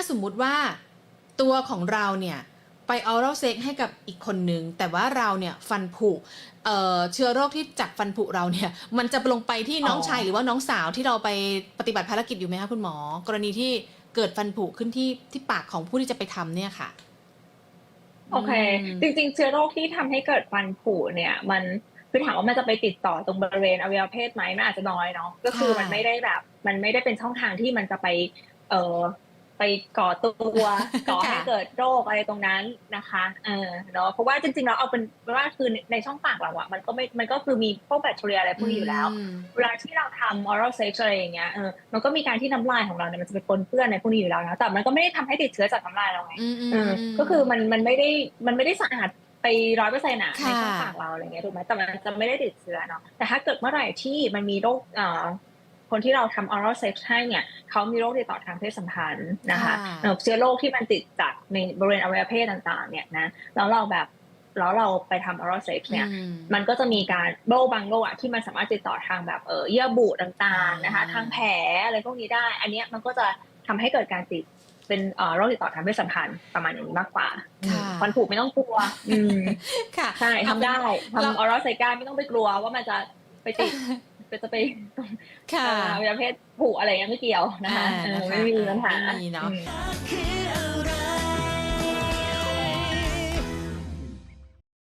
าสมมุติว่าตัวของเราเนี่ยไปออรัลเซ็กให้กับอีกคนนึง แต่ว่าเราเนี่ยฟันผุเอ่อเชื้อโรคที่จากฟันผุเราเนี่ย มันจะลงไปที่น้องอ๋อชายหรือว่าน้องสาวที่เราไปปฏิบัติภารกิจอยู่ไหมคะคุณหมอ กรณีที่เกิดฟันผุขึ้นที่ที่ปากของผู้ที่จะไปทำเนี่ยค่ะ โอเคอืมจริง ๆ เชื้อโรคที่ทำให้เกิดฟันผุเนี่ย มันคือถามว่ามันจะไปติดต่อตรงบริเวณอวัยวะเพศไหมมันอาจจะน้อยเนาะก็คือค่ะมันไม่ได้แบบ มันไม่ได้เป็นช่องทางที่มันจะไป เอ่อ ไปก่อตัวก่อให้เกิดโรคอะไรตรงนั้นนะคะเออเนาะเพราะว่าจริงๆเราเอาเป็นว่าคือในช่องปากเราอะมันก็ไม่มันก็คือมีพวกแบคทีเรียอะไรพวกนี้อยู่แล้วอืมเวลาที่เราทำ oral sex อะไรอย่างเงี้ยเออมันก็มีการที่น้ำลายของเราเนี่ยมันจะไปปนเปื้อนในพวกนี้อยู่แล้วนะแต่มันก็ไม่ได้ทำให้ติดเชื้อจากน้ำลายเราไงอืมอืมเอออืมก็คือมันมันไม่ได้มันไม่ได้สะอาดไปร้อยเปอร์เซ็นต์อะค่ะในช่องปากเราอะไรเงี้ยถูกไหมแต่มันจะไม่ได้ติดเชื้อเนาะแต่ถ้าเกิดเมื่อไหร่ที่มันมีโรคเอ่อ คนที่เราทำ oral sex ให้เนี่ยเขามีโรคติดต่อทางเพศสัมพันธ์นะคะค่ะเอ่อเชื้อโรคที่มันติดจากในบริเวณอวัยวะเพศต่างๆ เนี่ยนะแล้วเราแบบแล้วเราไปทำ oral sex เนี่ยอืมมันก็จะมีการโรคบางโรคอะที่มันสามารถติดต่อทางแบบเออเยื่อบุต่างๆนะคะอ่าทางแผลอะไรพวกนี้ได้ อันเนี้ยมันก็จะทำให้เกิดการติดเป็นเอ่อโรคติดต่อทางเพศสัมพันธ์ประมาณนี้มากกว่าค่ะฟันผุไม่ต้องกลัว อืมค่ะใช่ทำได้เราทำออรัลไซก้าไม่ต้องไปกลัวว่ามันจะไปติด จะไปค่ะเอ่ออวัยวะเพศผุอะไรเงี้ยไม่เกี่ยวนะคะอ่าเออนะคะไม่มีปัญหาไม่มีเนอะอืมคือ